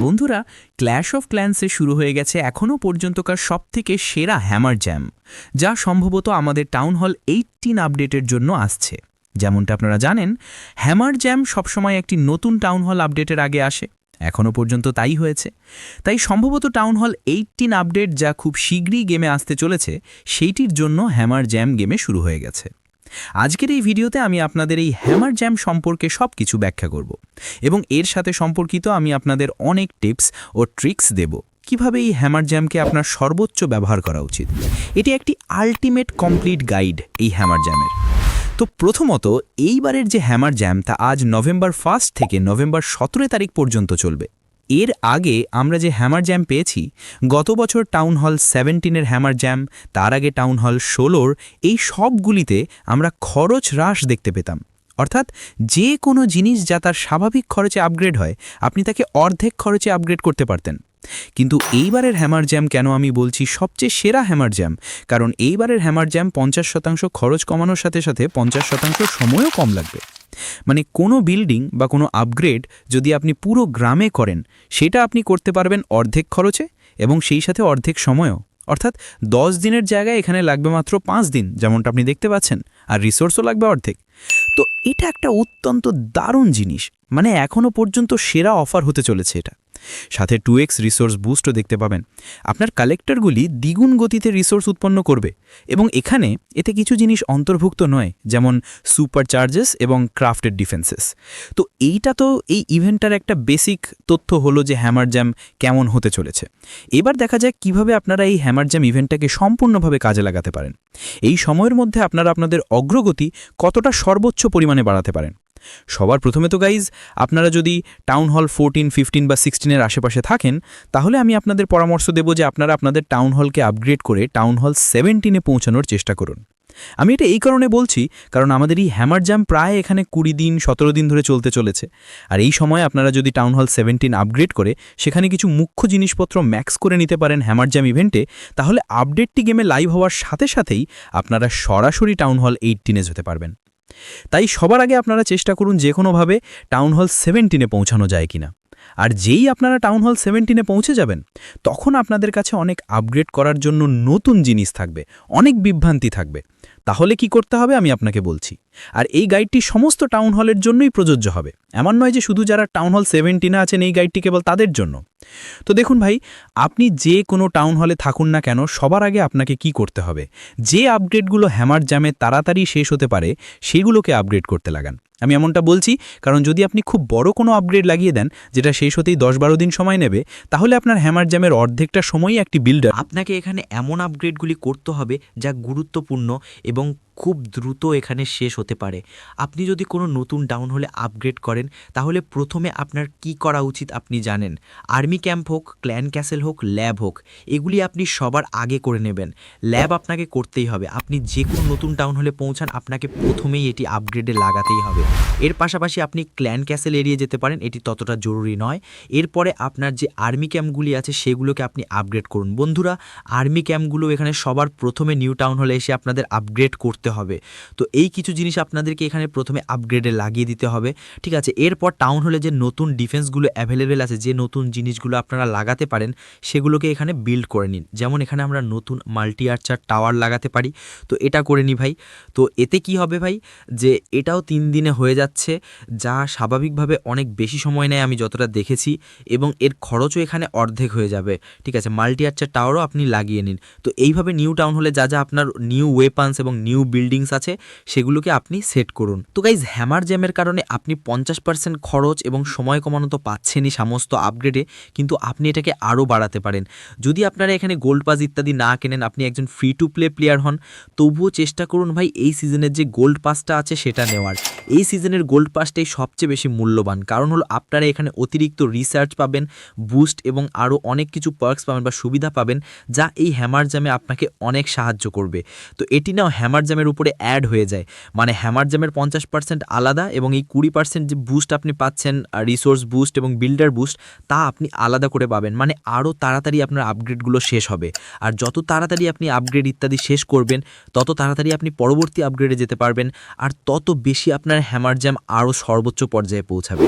বন্ধুরা clash of ক্ল্যান্সে শুরু হয়ে গেছে এখনও পর্যন্তকার সবথেকে সেরা হ্যামার জ্যাম যা সম্ভবত আমাদের টাউন হল এইটিন আপডেটের জন্য আসছে। যেমনটা আপনারা জানেন হ্যামার জ্যাম সবসময় একটি নতুন টাউন হল আপডেটের আগে আসে এখনও পর্যন্ত তাই হয়েছে। তাই সম্ভবত টাউন হল এইটিন আপডেট যা খুব শীঘ্রই গেমে আসতে চলেছে, সেইটির জন্য হ্যামার জ্যাম গেমে শুরু হয়ে গেছে। আজকের এই ভিডিওতে আমি আপনাদের এই হ্যামার জ্যাম সম্পর্কে সব কিছু ব্যাখ্যা করব এবং এর সাথে সম্পর্কিত আমি আপনাদের অনেক টিপস ও ট্রিক্স দেব। কীভাবে এই হ্যামার জ্যামকে আপনার সর্বোচ্চ ব্যবহার করা উচিত? এটি একটি আলটিমেট কমপ্লিট গাইড এই হ্যামার জ্যামের। তো প্রথমত, এইবারের যে হ্যামার জ্যাম তা আজ নভেম্বর ফার্স্ট থেকে নভেম্বর সতেরো তারিখ পর্যন্ত চলবে। এর আগে আমরা যে হ্যামার জ্যাম পেয়েছি, গত বছর টাউন হল সেভেন্টিনের হ্যামার জ্যাম, তার আগে টাউন হল ষোলোর, এই সবগুলিতে আমরা খরচ হ্রাস দেখতে পেতাম। অর্থাৎ যে কোনো জিনিস যা তার স্বাভাবিক খরচে আপগ্রেড হয়, আপনি তাকে অর্ধেক খরচে আপগ্রেড করতে পারতেন। কিন্তু এইবারের হ্যামার জ্যাম কেন আমি বলছি সবচেয়ে সেরা হ্যামার জ্যাম? কারণ এইবারের হ্যামার জ্যাম পঞ্চাশ শতাংশ খরচ কমানোর সাথে সাথে পঞ্চাশ শতাংশ সময়ও কম লাগবে। মানে কোনো বিল্ডিং বা কোনো আপগ্রেড যদি আপনি পুরো গ্রামে করেন, সেটা আপনি করতে পারবেন অর্ধেক খরচে এবং সেই সাথে অর্ধেক সময়ও। অর্থাৎ দশ দিনের জায়গায় এখানে লাগবে মাত্র পাঁচ দিন, যেমনটা আপনি দেখতে পাচ্ছেন, আর রিসোর্সও লাগবে অর্ধেক। তো এটা একটা অত্যন্ত দারুণ জিনিস মানে এখনও পর্যন্ত সেরা অফার হতে চলেছে এটা। সাথে টু এক্স রিসোর্স বুস্টও দেখতে পাবেন। আপনার কালেক্টরগুলি দ্বিগুণ গতিতে রিসোর্স উৎপন্ন করবে এবং এখানে এতে কিছু জিনিস অন্তর্ভুক্ত নয়, যেমন সুপার চার্জেস এবং ক্রাফটেড ডিফেন্সেস তো এইটা তো এই ইভেন্টটার একটা বেসিক তথ্য হলো যে হ্যামার জ্যাম কেমন হতে চলেছে। এবার দেখা যায় কীভাবে আপনারা এই হ্যামার জ্যাম ইভেন্টটাকে সম্পূর্ণভাবে কাজে লাগাতে পারেন। এই সময়ের মধ্যে আপনারা আপনাদের অগ্রগতি কতটা সর্বোচ্চ পরিমাণে বাড়াতে পারেন। সবার প্রথমে তো গাইজ আপনারা যদি টাউন হল ফোরটিন ফিফটিন বা সিক্সটিনের আশেপাশে থাকেন, তাহলে আমি আপনাদের পরামর্শ দেব যে আপনারা আপনাদের টাউন হলকে আপগ্রেড করে টাউন হল সেভেন্টিনে পৌঁছানোর চেষ্টা করুন। আমি এটা এই কারণে বলছি, কারণ আমাদের এই হ্যামার জ্যাম প্রায় এখানে কুড়ি দিন, সতেরো দিন ধরে চলতে চলেছে। আর এই সময় আপনারা যদি টাউন হল সেভেন্টিন আপগ্রেড করে, সেখানে কিছু মুখ্য জিনিসপত্র ম্যাক্স করে নিতে পারেন হ্যামার জ্যাম ইভেন্টে তাহলে আপডেটটি গেমে লাইভ হওয়ার সাথে সাথেই আপনারা সরাসরি টাউন হল এইটিনে যেতে পারবেন। তাই সবার আগে আপনারা চেষ্টা করুন যে কোনোভাবে টাউন হল সেভেন্টিনে পৌঁছানো যায় কিনা। আর যেই আপনারা টাউন হল সেভেন্টিনে পৌঁছে যাবেন, তখন আপনাদের কাছে অনেক আপগ্রেড করার জন্য নতুন জিনিস থাকবে, অনেক বিভ্রান্তি থাকবে। তাহলে কি করতে হবে আমি আপনাকে বলছি। আর এই গাইডটি সমস্ত টাউন হলের জন্যই প্রযোজ্য হবে। এমন নয় যে শুধু যারা টাউন হল সেভেন্টিনে আছেন এই গাইডটি কেবল তাদের জন্য। তো দেখুন ভাই, আপনি যে কোনো টাউন হলে থাকুন না কেন, সবার আগে আপনাকে কি করতে হবে? যে আপগ্রেডগুলো হ্যামার জ্যামে তাড়াতাড়ি শেষ হতে পারে, সেগুলোকে আপগ্রেড করতে লাগান। আমি এমনটা বলছি কারণ যদি আপনি খুব বড় কোনো আপগ্রেড লাগিয়ে দেন, যেটা শেষ হতেই দশ বারো দিন সময় নেবে, তাহলে আপনার হ্যামার জ্যামের অর্ধেকটা সময়ই একটি বিল্ডার আপনাকে এখানে এমন আপগ্রেডগুলি করতে হবে যা গুরুত্বপূর্ণ এবং খুব দ্রুত এখানে শেষ হতে পারে। আপনি যদি কোনো নতুন ডাউন হলে আপগ্রেড করেন, তাহলে প্রথমে আপনার কি করা উচিত আপনি জানেন। আর্মি ক্যাম্প হোক ক্ল্যান ক্যাসেল হোক ল্যাব হোক, এগুলি আপনি সবার আগে করে নেবেন। ল্যাব আপনাকে করতেই হবে। আপনি যে কোনো নতুন টাউন হলে পৌঁছান, আপনাকে প্রথমেই এটি আপগ্রেডে লাগাতেই হবে। এর পাশাপাশি আপনি ক্ল্যান ক্যাসেল এড়িয়ে যেতে পারেন, এটি ততটা জরুরি নয়। এরপরে আপনার যে আর্মি ক্যাম্পগুলি আছে, সেগুলোকে আপনি আপগ্রেড করুন। বন্ধুরা, আর্মি ক্যাম্পগুলো এখানে সবার প্রথমে নিউ টাউন হলে এসে আপনাদের আপগ্রেড করতে হবে। তো এই কিছু জিনিস আপনাদেরকে এখানে প্রথমে আপগ্রেডে লাগিয়ে দিতে হবে। ঠিক আছে, এরপর টাউন হলে যে নতুন ডিফেন্সগুলো অ্যাভেলেবেল আছে, যে নতুন জিনিসগুলো আপনারা লাগাতে পারেন, সেগুলোকে এখানে বিল্ড করে নিন। যেমন এখানে আমরা নতুন মাল্টি আর্চার টাওয়ার লাগাতে পারি। তো এটা করে নিই ভাই। তো এতে কি হবে ভাই? যে এটাও তিন দিনে হয়ে যাচ্ছে, যা স্বাভাবিকভাবে অনেক বেশি সময় নেয় আমি যতটা দেখেছি এবং এর খরচও এখানে অর্ধেক হয়ে যাবে। ঠিক আছে মাল্টি আর্চার টাওয়ারও আপনি লাগিয়ে নিন। তো এইভাবে নিউ টাউন হলে যা যা আপনার নিউ ওয়েপান্স এবং নিউ বিল্ডিংস আছে, সেগুলোকে আপনি সেট করুন। তো গাইজ হ্যামার জ্যামের কারণে আপনি পঞ্চাশ পার্সেন্ট খরচ এবং সময় কমানো তো পাচ্ছেনই সমস্ত আপগ্রেডে কিন্তু আপনি এটাকে আরও বাড়াতে পারেন। যদি আপনারা এখানে গোল্ড পাস ইত্যাদি না কেনেন, আপনি একজন ফ্রি টু প্লে প্লেয়ার হন, তবুও চেষ্টা করুন ভাই, এই সিজনের যে গোল্ড পাসটা আছে সেটা নেওয়ার। এই সিজনের গোল্ড পাসটাই সবচেয়ে বেশি মূল্যবান। কারণ হলো আপনারা এখানে অতিরিক্ত রিসার্চ পাবেন বুস্ট এবং আরও অনেক কিছু পার্কস পাবেন বা সুবিধা পাবেন, যা এই হ্যামার জ্যামে আপনাকে অনেক সাহায্য করবে। তো এটি নাও হ্যামার জ্যামের উপরে অ্যাড হয়ে যায়। মানে হ্যামার জ্যামের পঞ্চাশ পার্সেন্ট আলাদা এবং এই কুড়ি পার্সেন্ট যে বুস্ট আপনি পাচ্ছেন রিসোর্স বুস্ট এবং বিল্ডার বুস্ট তা আপনি আলাদা করে পাবেন। মানে আরও তাড়াতাড়ি আপনার আপগ্রেডগুলো শেষ হবে। আর যত তাড়াতাড়ি আপনি আপগ্রেড ইত্যাদি শেষ করবেন, তত তাড়াতাড়ি আপনি পরবর্তী আপগ্রেডে যেতে পারবেন। আর তত বেশি আপনার হ্যামার জ্যাম আরও সর্বোচ্চ পর্যায়ে পৌঁছাবে।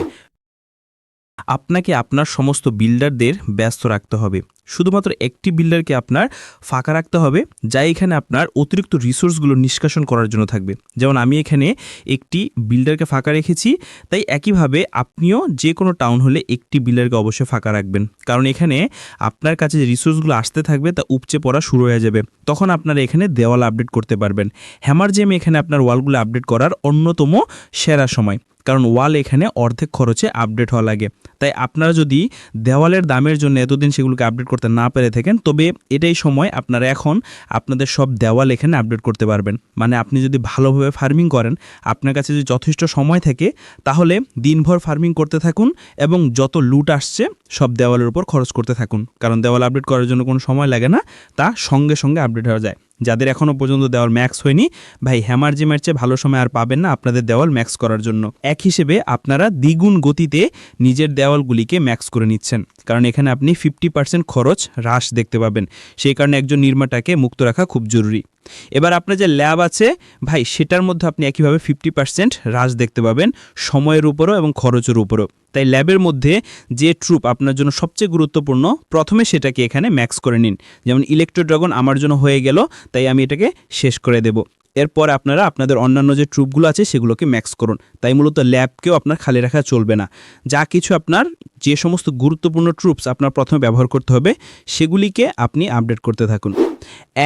আপনাকে আপনার সমস্ত বিল্ডারদের ব্যস্ত রাখতে হবে। শুধুমাত্র একটি বিল্ডারকে আপনার ফাঁকা রাখতে হবে, যা এখানে আপনার অতিরিক্ত রিসোর্সগুলো নিষ্কাশন করার জন্য থাকবে। যেমন আমি এখানে একটি বিল্ডারকে ফাঁকা রেখেছি, তাই একইভাবে আপনিও যে কোনো টাউন হলে একটি বিল্ডারকে অবশ্যই ফাঁকা রাখবেন। কারণ এখানে আপনার কাছে যে রিসোর্সগুলো আসতে থাকবে, তা উপচে পড়া শুরু হয়ে যাবে। তখন আপনারা এখানে দেওয়াল আপডেট করতে পারবেন। হ্যামার জেম এখানে আপনার ওয়ালগুলো আপডেট করার অন্যতম সেরা সময়। কারণ ওয়াল এখানে অর্ধেক খরচে আপডেট হওয়া লাগে। তাই আপনারা যদি দেওয়ালের দামের জন্য এতদিন সেগুলোকে আপডেট করতে না পেরে থাকেন, তবে এটাই সময় আপনারা এখন আপনাদের সব দেওয়াল এখানে আপডেট করতে পারবেন। মানে আপনি যদি ভালোভাবে ফার্মিং করেন, আপনার কাছে যদি যথেষ্ট সময় থাকে, তাহলে দিনভর ফার্মিং করতে থাকুন এবং যত লুট আসছে, সব দেওয়ালের উপর খরচ করতে থাকুন। কারণ দেওয়াল আপডেট করার জন্য কোনো সময় লাগে না, তা সঙ্গে সঙ্গে আপডেট হয়ে যায়। যাদের এখনও পর্যন্ত দেওয়াল ম্যাক্স হয়নি, ভাই হ্যামার জিমের চেয়ে ভালো সময় আর পাবেন না আপনাদের দেওয়াল ম্যাক্স করার জন্য। এক হিসেবে আপনারা দ্বিগুণ গতিতে নিজের দেওয়ালগুলিকে ম্যাক্স করে নিচ্ছেন, কারণ এখানে আপনি ফিফটি পার্সেন্ট খরচ হ্রাস দেখতে পাবেন। সেই কারণে একজন নির্মাতাকে মুক্ত রাখা খুব জরুরি। এবার আপনার যে ল্যাব আছে, ভাই, সেটার মধ্যে আপনি একইভাবে ফিফটি পার্সেন্ট হ্রাস দেখতে পাবেন সময়ের উপরও এবং খরচের উপরও। তাই ল্যাবের মধ্যে যে ট্রুপ আপনার জন্য সবচেয়ে গুরুত্বপূর্ণ, প্রথমে সেটাকে এখানে ম্যাক্স করে নিন। যেমন ইলেকট্রো ড্রাগন আমার জন্য হয়ে গেল, তাই আমি এটাকে শেষ করে দেব। এরপর আপনারা আপনাদের অন্যান্য যে ট্রুপগুলো আছে সেগুলোকে ম্যাক্স করুন। তাই মূলত ল্যাবকেও আপনার খালি রাখা চলবে না। যা কিছু আপনার যে সমস্ত গুরুত্বপূর্ণ ট্রুপস আপনার প্রথমে ব্যবহার করতে হবে, সেগুলিকে আপনি আপডেট করতে থাকুন।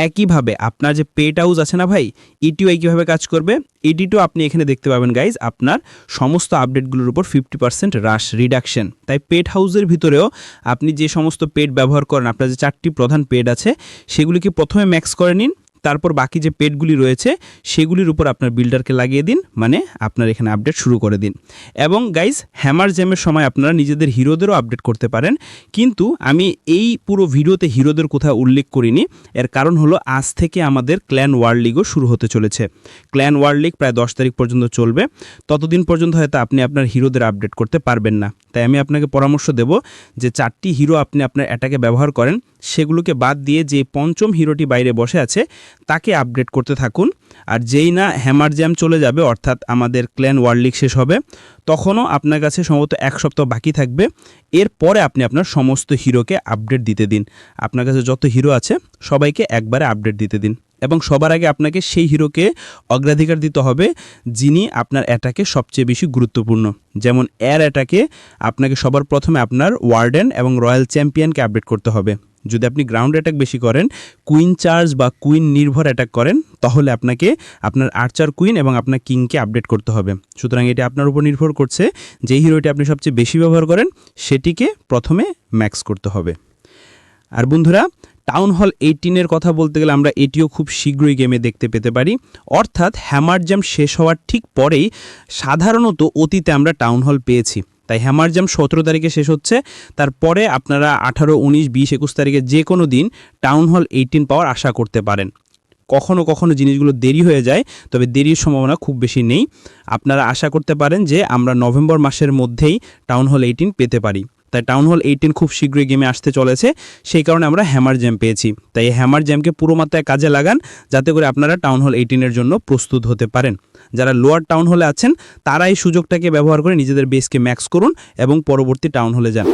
একইভাবে আপনার যে পেট হাউস আছে না ভাই, এটিও একইভাবে কাজ করবে। এটিটিও আপনি এখানে দেখতে পাবেন গাইজ আপনার সমস্ত আপডেটগুলোর উপর ফিফটি পার্সেন্ট হ্রাস রিডাকশন তাই পেট হাউসের ভিতরেও আপনি যে সমস্ত পেড ব্যবহার করেন, আপনার যে চারটি প্রধান পেড আছে, সেগুলিকে প্রথমে ম্যাক্স করে নিন। তারপর বাকি যে পেডগুলি রয়েছে, সেগুলির উপর আপনার বিল্ডারকে লাগিয়ে দিন মানে আপনার এখানে আপডেট শুরু করে দিন। এবং গাইজ হ্যামার জ্যামের সময় আপনারা নিজেদের হিরোদেরও আপডেট করতে পারেন। কিন্তু আমি এই পুরো ভিডিওতে হিরোদের কোথাও উল্লেখ করিনি। এর কারণ হলো আজ থেকে আমাদের ক্ল্যান ওয়ার্ল্ড লিগও শুরু হতে চলেছে। ক্ল্যান ওয়ার্ল্ড লিগ প্রায় দশ তারিখ পর্যন্ত চলবে। ততদিন পর্যন্ত হয়তো আপনি আপনার হিরোদের আপডেট করতে পারবেন না। তাই আমি আপনাকে পরামর্শ দেব যে চারটি হিরো আপনি আপনার অ্যাটাকে ব্যবহার করেন। সেগুলোকে বাদ দিয়ে যে পঞ্চম হিরোটি বাইরে বসে আছে, তাকে আপডেট করতে থাকুন। আর যেই না হ্যামার জ্যাম চলে যাবে, অর্থাৎ আমাদের ক্ল্যান ওয়ার্ল্ড লিগ শেষ হবে, তখনও আপনার কাছে সম্ভবত এক সপ্তাহ বাকি থাকবে। এরপরে আপনি আপনার সমস্ত হিরোকে আপডেট দিতে দিন। আপনার কাছে যত হিরো আছে, সবাইকে একবারে আপডেট দিতে দিন। এবং সবার আগে আপনাকে সেই হিরোকে অগ্রাধিকার দিতে হবে, যিনি আপনার অ্যাটাকে সবচেয়ে বেশি গুরুত্বপূর্ণ। যেমন এর অ্যাটাকে আপনাকে সবার প্রথমে আপনার ওয়ার্ডেন এবং রয়্যাল চ্যাম্পিয়নকে আপডেট করতে হবে। যদি আপনি গ্রাউন্ড অ্যাটাক বেশি করেন কুইন চার্জ বা কুইন নির্ভর অ্যাটাক করেন, তাহলে আপনাকে আপনার আর্চার কুইন এবং আপনার কিংকে আপডেট করতে হবে। সুতরাং এটি আপনার উপর নির্ভর করছে যে হিরোটি আপনি সবচেয়ে বেশি ব্যবহার করেন, সেটিকে প্রথমে ম্যাক্স করতে হবে। আর বন্ধুরা টাউন হল এইটিনের কথা বলতে গেলে আমরা এটিও খুব শীঘ্রই গেমে দেখতে পেতে পারি। অর্থাৎ হ্যামার জ্যাম শেষ হওয়ার ঠিক পরেই সাধারণত অতীতে আমরা টাউন হল পেয়েছি। তাই হ্যামার জ্যাম সতেরো তারিখে শেষ হচ্ছে। তারপরে আপনারা আঠারো, উনিশ, বিশ, একুশ তারিখে যে কোনো দিন টাউন হল এইটিন পাওয়ার আশা করতে পারেন। কখনো কখনো জিনিসগুলো দেরি হয়ে যায়, তবে দেরির সম্ভাবনা খুব বেশি নেই। আপনারা আশা করতে পারেন যে আমরা নভেম্বর মাসের মধ্যেই টাউন হল এইটিন পেতে পারি। তাই টাউন হল এইটিন খুব শীঘ্রই গেমে আসতে চলেছে। সেই কারণে আমরা হ্যামার জ্যাম পেয়েছি। তাই এই হ্যামার জ্যামকে পুরো মাত্রায় কাজে লাগান, যাতে করে আপনারা টাউন হল এইটিনের জন্য প্রস্তুত হতে পারেন। যারা লোয়ার টাউন হলে আছেন, তারা এই সুযোগটাকে ব্যবহার করে নিজেদের বেসকে ম্যাক্স করুন এবং পরবর্তী টাউন হলে যান।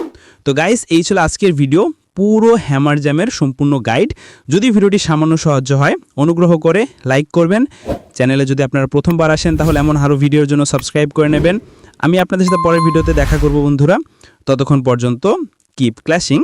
তো গাইস এই ছিল আজকের ভিডিও পুরো হ্যামার জ্যামের সম্পূর্ণ গাইড যদি ভিডিওটি সামান্য সাহায্য হয়, অনুগ্রহ করে লাইক করবেন। চ্যানেলে যদি আপনারা প্রথমবার আসেন, তাহলে এমন আরও ভিডিওর জন্য সাবস্ক্রাইব করে নেবেন। আমি আপনাদের সাথে পরের ভিডিওতে দেখা করব, বন্ধুরা। ততক্ষণ পর্যন্ত কিপ ক্লাসিং